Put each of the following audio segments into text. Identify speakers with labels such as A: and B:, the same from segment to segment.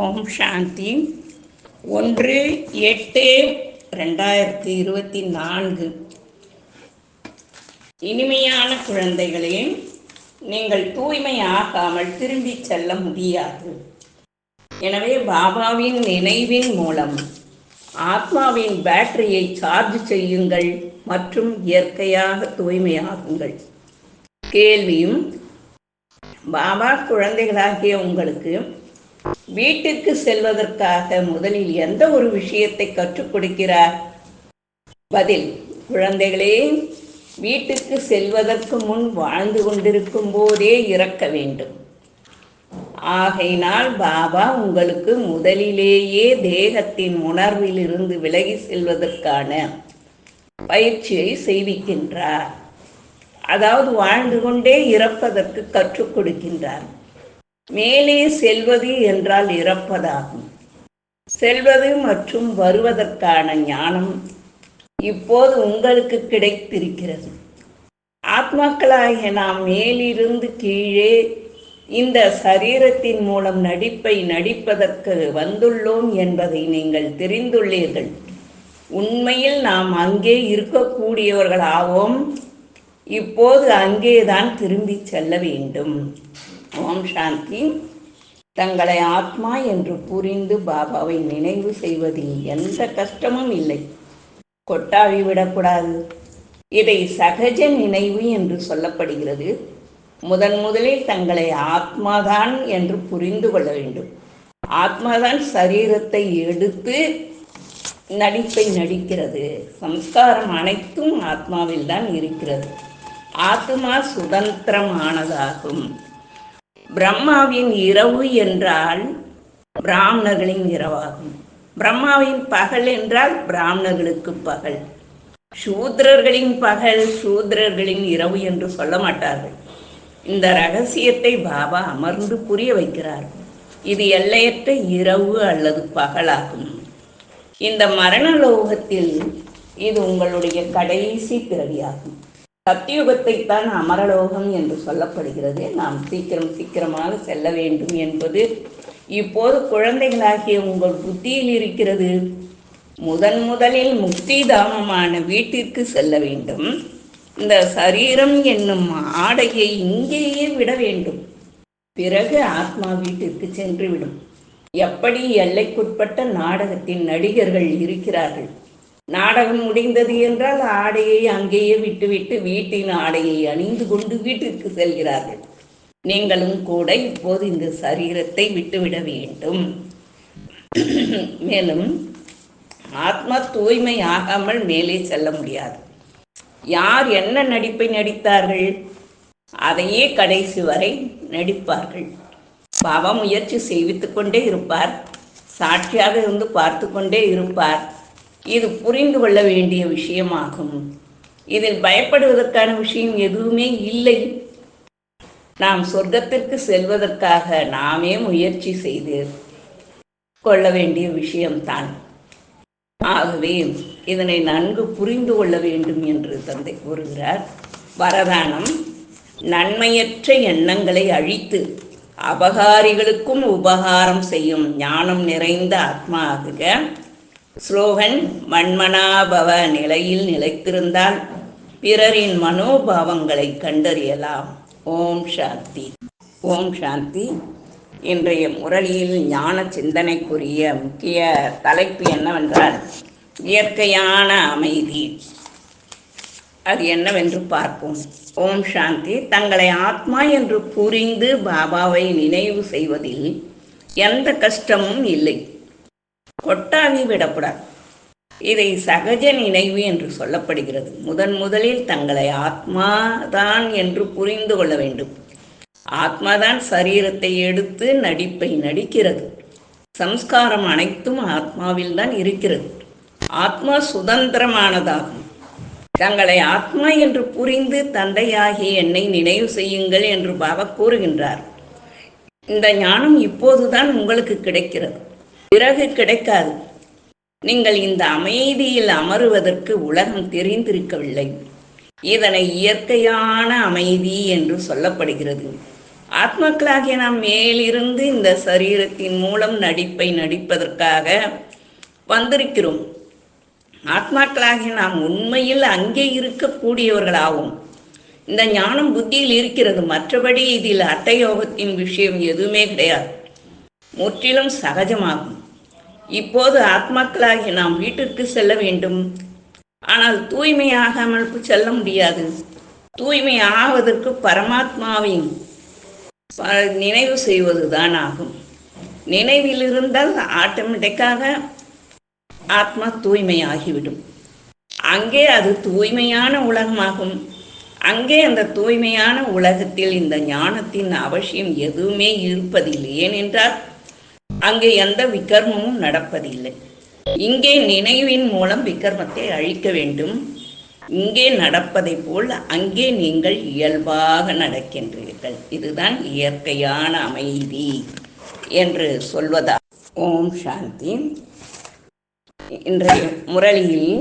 A: ஓம் சாந்தி. ஒன்று எட்டு ரெண்டாயிரத்தி இருபத்தி நான்கு. இனிமையான குழந்தைகளே நீங்கள் தூய்மையாகாமல் திரும்பிச் செல்ல முடியாது. எனவே பாபாவின் நினைவின் மூலம் ஆத்மாவின் பேட்டரியை சார்ஜ் செய்யுங்கள் மற்றும் இயற்கையாக தூய்மையாகுங்கள். கேள்வியும் பாபா குழந்தைகளாகிய உங்களுக்கு வீட்டுக்கு செல்வதற்காக முதலில் எந்த ஒரு விஷயத்தை கற்றுக் கொடுக்கிறார்? பதில் குழந்தைகளே வீட்டுக்கு செல்வதற்கு முன் வாழ்ந்து கொண்டிருக்கும் போதே இறக்க வேண்டும். ஆகையினால் பாபா உங்களுக்கு முதலிலேயே தேகத்தின் உணர்வில் இருந்து விலகி செல்வதற்கான பயிற்சியை செய்விக்கின்றார். அதாவது வாழ்ந்து கொண்டே இறப்பதற்கு கற்றுக் கொடுக்கின்றார். மேலே செல்வது என்றால் இறப்பதாகும். செல்வது மற்றும் வருவதற்கான ஞானம் இப்போது உங்களுக்கு கிடைத்திருக்கிறது. ஆத்மாக்களாகிய நாம் மேலிருந்து கீழே இந்த சரீரத்தின் மூலம் நடிப்பை நடிப்பதற்கு வந்துள்ளோம் என்பதை நீங்கள் தெரிந்துள்ளீர்கள். உண்மையில் நாம் அங்கே இருக்கக்கூடியவர்களாவோம். இப்போது அங்கேதான் திரும்பி செல்ல வேண்டும். ஓம் சாந்தி. தங்களை ஆத்மா என்று புரிந்து பாபாவை நினைவு செய்வதில் எந்த கஷ்டமும் இல்லை. கொட்டாவி விடக்கூடாது. இதை சகஜ நினைவு என்று சொல்லப்படுகிறது. முதன் முதலில் தங்களை ஆத்மாதான் என்று புரிந்து கொள்ள வேண்டும். ஆத்மாதான் சரீரத்தை எடுத்து நடிப்பை நடிக்கிறது. சம்ஸ்காரம் அனைத்தும் ஆத்மாவில் தான் இருக்கிறது. ஆத்மா சுதந்திரமானதாகும். பிரம்மாவின் இரவு என்றால் பிராமணர்களின் இரவாகும். பிரம்மாவின் பகல் என்றால் பிராமணர்களுக்கு பகல். சூத்ரர்களின் பகல் சூத்ரர்களின் இரவு என்று சொல்ல மாட்டார்கள். இந்த ரகசியத்தை பாபா அமர்ந்து புரிய வைக்கிறார். இது எல்லையற்ற இரவு அல்லது பகலாகும். இந்த மரண லோகத்தில் இது உங்களுடைய கடைசி பிறவியாகும். சத்தியுகத்தை தான் அமரலோகம் என்று சொல்லப்படுகிறது. நாம் சீக்கிரம் சீக்கிரமாக செல்ல வேண்டும் என்பது இப்போது குழந்தைகளாகிய உங்கள் புத்தியில் இருக்கிறது. முதன் முதலில் முக்தி தாமமான வீட்டிற்கு செல்ல வேண்டும். இந்த சரீரம் என்னும் ஆடையை இங்கேயே விட வேண்டும். பிறகு ஆத்மா வீட்டிற்கு சென்றுவிடும். எப்படி எல்லைக்குட்பட்ட நாடகத்தின் நடிகர்கள் இருக்கிறார்கள். நாடகம் முடிந்தது என்றால் ஆடையை அங்கேயே விட்டுவிட்டு வீட்டின் ஆடையை அணிந்து கொண்டு வீட்டிற்கு செல்கிறார்கள். நீங்களும் கூட இப்போது இந்த சரீரத்தை விட்டுவிட வேண்டும். மேலும் ஆத்மா தூய்மை ஆகாமல் மேலே செல்ல முடியாது. யார் என்ன நடிப்பை நடித்தார்கள் அதையே கடைசி வரை நடிப்பார்கள். பாபா முயற்சி செய்வித்துக்கொண்டே இருப்பார் சாட்சியாக இருந்து பார்த்து கொண்டே இருப்பார். இது புரிந்து கொள்ள வேண்டிய விஷயமாகும். இதில் பயப்படுவதற்கான விஷயம் எதுவுமே இல்லை. நாம் சொர்க்கத்திற்கு செல்வதற்காக நாமே முயற்சி செய்து கொள்ள வேண்டிய விஷயம்தான். ஆகவே இதனை நன்கு புரிந்து கொள்ள வேண்டும் என்று தந்தை கூறுகிறார். வரதானம் நன்மையற்ற எண்ணங்களை அழித்து அபகாரிகளுக்கும் உபகாரம் செய்யும் ஞானம் நிறைந்த ஆத்மா ஆகுக. ஸ்லோகன் மண்மனாபவ நிலையில் நிலைத்திருந்தால் பிறரின் மனோபாவங்களை கண்டறியலாம். ஓம் சாந்தி. ஓம் சாந்தி. இன்றைய முரளியில் ஞான சிந்தனைக்குரிய முக்கிய தலைப்பு என்னவென்றால் இயற்கையான அமைதி. அது என்னவென்று பார்ப்போம். ஓம் சாந்தி. தங்களை ஆத்மா என்று புரிந்து பாபாவை நினைவு செய்வதில் எந்த கஷ்டமும் இல்லை. கொட்டாவி விடப்படாது. இதை சகஜ நினைவு என்று சொல்லப்படுகிறது. முதன் முதலில் தங்களை ஆத்மாதான் என்று புரிந்து கொள்ள வேண்டும். ஆத்மாதான் சரீரத்தை எடுத்து நடிப்பை நடிக்கிறது. சம்ஸ்காரம் அனைத்தும் ஆத்மாவில் தான் இருக்கிறது. ஆத்மா சுதந்திரமானதாகும். தங்களை ஆத்மா என்று புரிந்து தந்தையாகிய என்னை நினைவு செய்யுங்கள் என்று பாபா கூறுகின்றார். இந்த ஞானம் இப்போதுதான் உங்களுக்கு கிடைக்கிறது. பிறகு கிடைக்காது. நீங்கள் இந்த அமைதியில் அமருவதற்கு உலகம் தெரிந்திருக்கவில்லை. இதனை இயற்கையான அமைதி என்று சொல்லப்படுகிறது. ஆத்மக்களாகிய நாம் மேலிருந்து இந்த சரீரத்தின் மூலம் நடிப்பை நடிப்பதற்காக வந்திருக்கிறோம். ஆத்மாக்களாகிய நாம் உண்மையில் அங்கே இருக்கக்கூடியவர்களாகும் இந்த ஞானம் புத்தியில் இருக்கிறது. மற்றபடி இதில் அட்டயோகத்தின் விஷயம் எதுவுமே கிடையாது. முற்றிலும் சகஜமாகும். இப்போது ஆத்மாக்களாகி நாம் வீட்டிற்கு செல்ல வேண்டும். ஆனால் தூய்மையாகாமல் செல்ல முடியாது. தூய்மை ஆவதற்கு பரமாத்மாவின் ப- நினைவு செய்வதுதான் ஆகும். நினைவில் இருந்தால் ஆட்டோமேட்டிக்காக ஆத்மா தூய்மையாகிவிடும். அங்கே அது தூய்மையான உலகமாகும். அங்கே அந்த தூய்மையான உலகத்தில் இந்த ஞானத்தின் அவசியம் எதுவுமே இருப்பதில்லை. ஏனென்றால் அங்கே எந்த விக்ரமும் நடப்பதில்லை. இங்கே நினைவின் மூலம் விக்ரமத்தை அழிக்க வேண்டும். இங்கே நடப்பதை போல் அங்கே நீங்கள் இயல்பாக நடக்கின்றீர்கள். இதுதான் இயற்கையான அமைதி என்று சொல்வதா. ஓம் சாந்தி. இன்றைய முரளியில்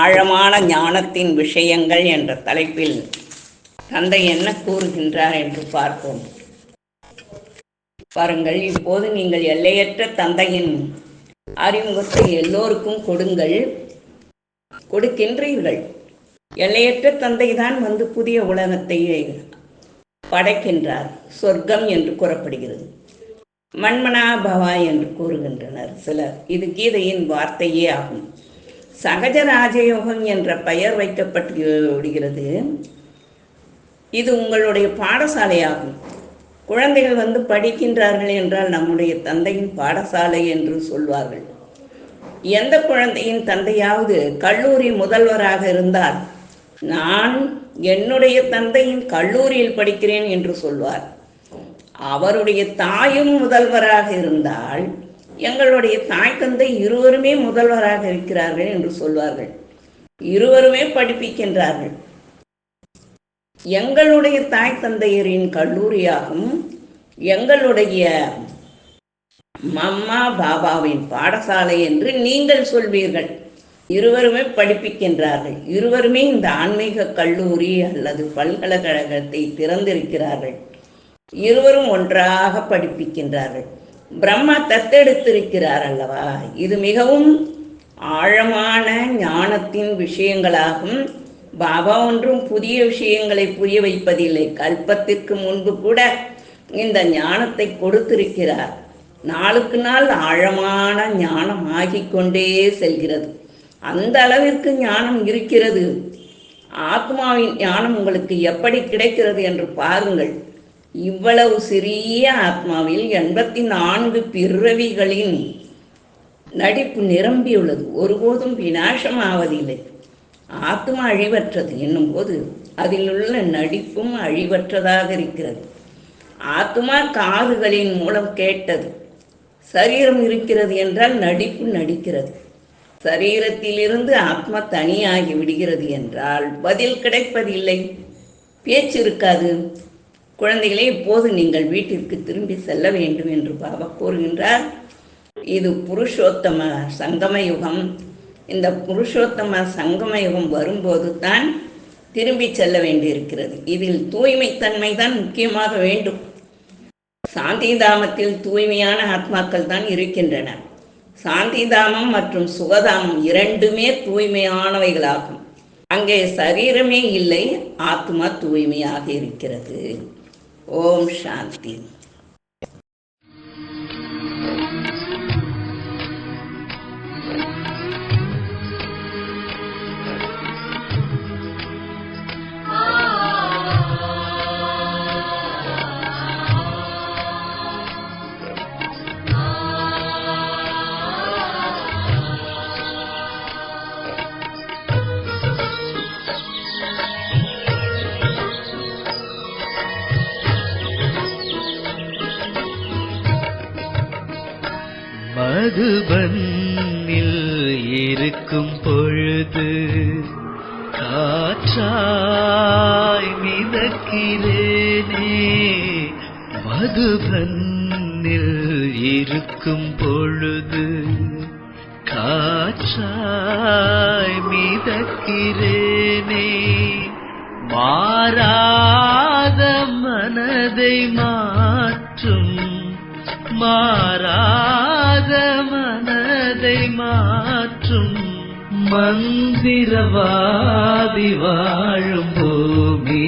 A: ஆழமான ஞானத்தின் விஷயங்கள் என்ற தலைப்பில் தந்தை என்ன கூறுகின்றார் என்று பார்ப்போம். பாருங்கள் இப்போது நீங்கள் எல்லையற்ற தந்தையின் அறிமுகத்தை எல்லோருக்கும் கொடுங்கள். கொடுக்கின்றீர்கள். எல்லையற்ற தந்தை தான் வந்து புதிய உலகத்தை படைக்கின்றார். சொர்க்கம் என்று கூறப்படுகிறது. மண்மனா பவா என்று கூறுகின்றனர் சிலர். இது கீதையின் வார்த்தையே ஆகும். சகஜ ராஜயோகம் என்ற பெயர் வைக்கப்பட்டு விடுகிறது. இது உங்களுடைய பாடசாலையாகும். குழந்தைகள் வந்து படிக்கின்றார்கள் என்றால் நம்முடைய தந்தையின் பாடசாலை என்று சொல்வார்கள். எந்த குழந்தையின் தந்தையாவது கல்லூரி முதல்வராக இருந்தால் நான் என்னுடைய தந்தையின் கல்லூரியில் படிக்கிறேன் என்று சொல்வார். அவருடைய தாயும் முதல்வராக இருந்தால் எங்களுடைய தாய் தந்தை இருவருமே முதல்வராக இருக்கிறார்கள் என்று சொல்வார்கள். இருவருமே படிப்பிக்கின்றார்கள். எங்களுடைய தாய் தந்தையரின் கல்லூரியாகும் எங்களுடைய மம்மா பாபாவின் பாடசாலை என்று நீங்கள் சொல்வீர்கள். இருவருமே படிப்பிக்கின்றார்கள். இருவருமே இந்த ஆன்மீக கல்லூரி அல்லது பல்கலைக்கழகத்தை திறந்திருக்கிறார்கள். இருவரும் ஒன்றாக படிப்பிக்கின்றார்கள். பிரம்மா தத்தெடுத்திருக்கிறார் அல்லவா? இது மிகவும் ஆழமான ஞானத்தின் விஷயங்களாகும். பாபா ஒன்றும் புதிய விஷயங்களை புரிய வைப்பதில்லை. கல்பத்திற்கு முன்பு கூட இந்த ஞானத்தை கொடுத்திருக்கிறார். நாளுக்கு நாள் ஆழமான ஞானம் ஆகிக்கொண்டே செல்கிறது. அந்த அளவிற்கு ஞானம் இருக்கிறது. ஆத்மாவின் ஞானம் உங்களுக்கு எப்படி கிடைக்கிறது என்று பாருங்கள். இவ்வளவு சிறிய ஆத்மாவில் எண்பத்தி நான்கு பிறவிகளின் நடிப்பு நிரம்பியுள்ளது. ஒருபோதும் விநாசமாவதில்லை. ஆத்மா அழிவற்றது என்னும்போது அதில் உள்ள நடிப்பும் அழிவற்றதாக இருக்கிறது. ஆத்மா காதுகளின் மூலம் கேட்டது. சரீரம் இருக்கிறது என்றால் நடிப்பு நடிக்கிறது. சரீரத்திலிருந்து ஆத்மா தனியாகி விடுகிறது என்றால் பதில் கிடைப்பதில்லை. பேச்சு இருக்காது. குழந்தைகளே இப்போது நீங்கள் வீட்டிற்கு திரும்பி செல்ல வேண்டும் என்று பாபா கூறுகின்றார். இது புருஷோத்தம சங்கம யுகம். இந்த புருஷோத்தம சங்கமயுகம் வரும்போது தான் திரும்பி செல்ல வேண்டியிருக்கிறது. இதில் தூய்மைத்தன்மை தான் முக்கியமாக வேண்டும். சாந்திதாமத்தில் தூய்மையான ஆத்மாக்கள் தான் இருக்கின்றன. சாந்திதாமம் மற்றும் சுகதாமம் இரண்டுமே தூய்மையானவைகளாகும். அங்கே சரீரமே இல்லை ஆத்மா தூய்மையாக இருக்கிறது. ஓம் சாந்தி.
B: காற்றாய் மிதக்கிறேனே. மதுபன்னில் இருக்கும் பொழுது காற்றாய் மிதக்கிறேனே. மாறாத மனதை மாற்றும் மாறாத மனதை மாற்றும் மந்திரவாதி வாழும் பூமி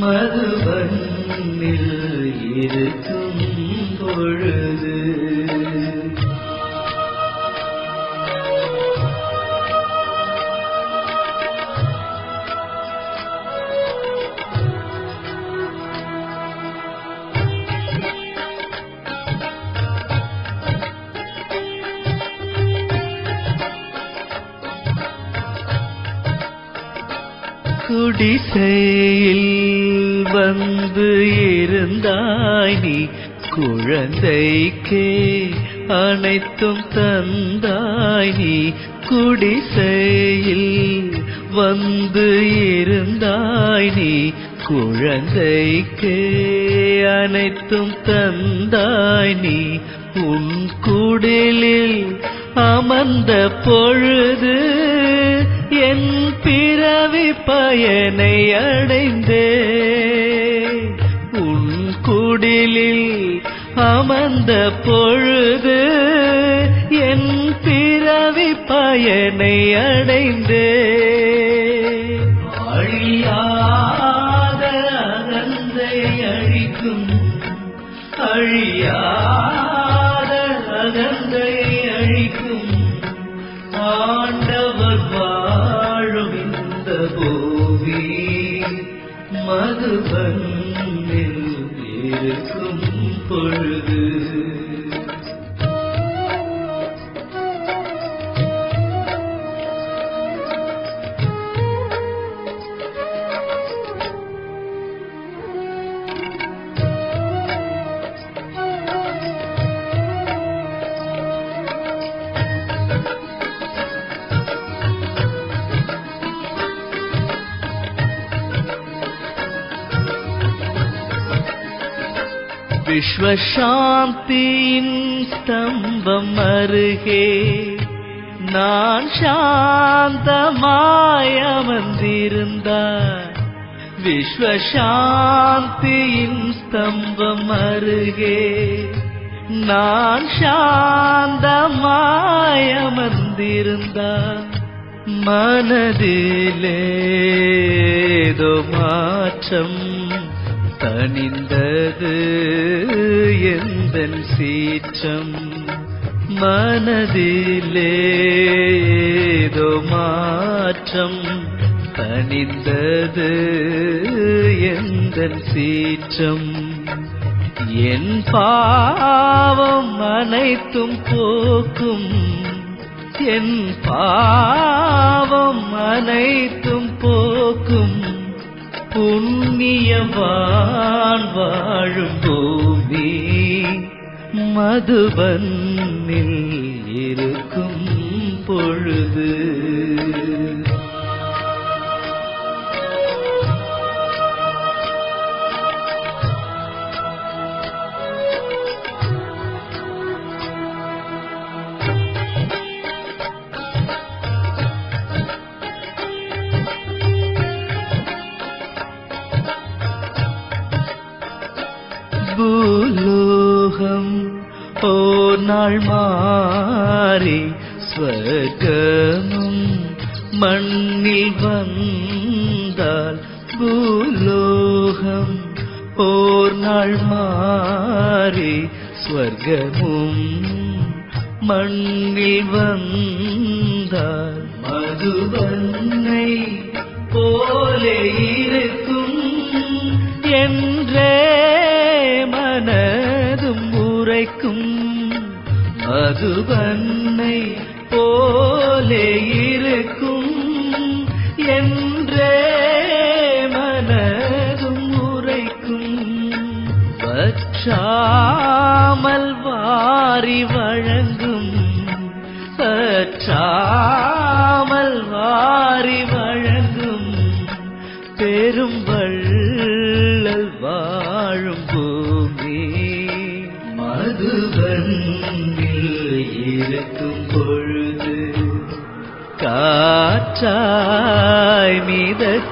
B: மதுவன்னில் இருக்கும் பொழுது குடிசையில் வந்து இருந்தாய் நீ. குழந்தைக்கே அனைத்தும் தந்தாய் நீ. குடிசையில் வந்து இருந்தாய் நீ. குழந்தைக்கே அனைத்தும் தந்தாய் நீ. உன் குடிலில் அமர்ந்த பொழுது என் பிறவி பயனை அடைந்தே. உன் குடிலில் அமர்ந்த பொழுது என் பிறவி பயனை அடைந்தே. மதுபன்னில் இருக்கும் பொழுது விஸ்வசாந்தியின் ஸ்தம்பம் அருகே நான் சாந்தமாய் அமர்ந்திருந்தார். விஸ்வசாந்தியின் ஸ்தம்பம் அருகே நான் சாந்தமாய் அமர்ந்திருந்தார். மனதிலேதோ மாற்றம் தனிந்தது எந்த சீற்றம் மனதிலேதோ மாற்றம் தனிந்தது எந்த சீற்றம்? என் பாவம் அனைத்தும் போக்கும். என் பாவம் அனைத்தும் போக்கும். புண்ணியவான் வாழும் பூமி மதுபன்னில் இருக்கும் பொழுது. ஓர் நாள் மாறி ஸ்வர்கமும் மண்ணில் வந்தால் பூலோகம் ஓர் நாள் மாறி ஸ்வர்கமும் மண்ணில் வந்தால் மதுவன்னை போலே இருக்கும் என் மதுவன்னை போலே இருக்கும் என்றே மனதும் உரைக்கும். பற்றாமல் வாரிவ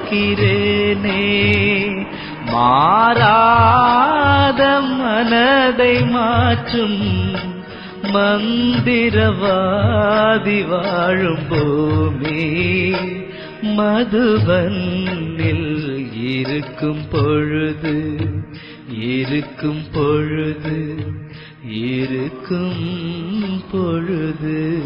B: பார்க்கிறேனே. மாறாத மனதை மாற்றும் மந்திரவாதி வாழும் பூமி மதுவனில் இருக்கும் பொழுது இருக்கும் பொழுது இருக்கும் பொழுது.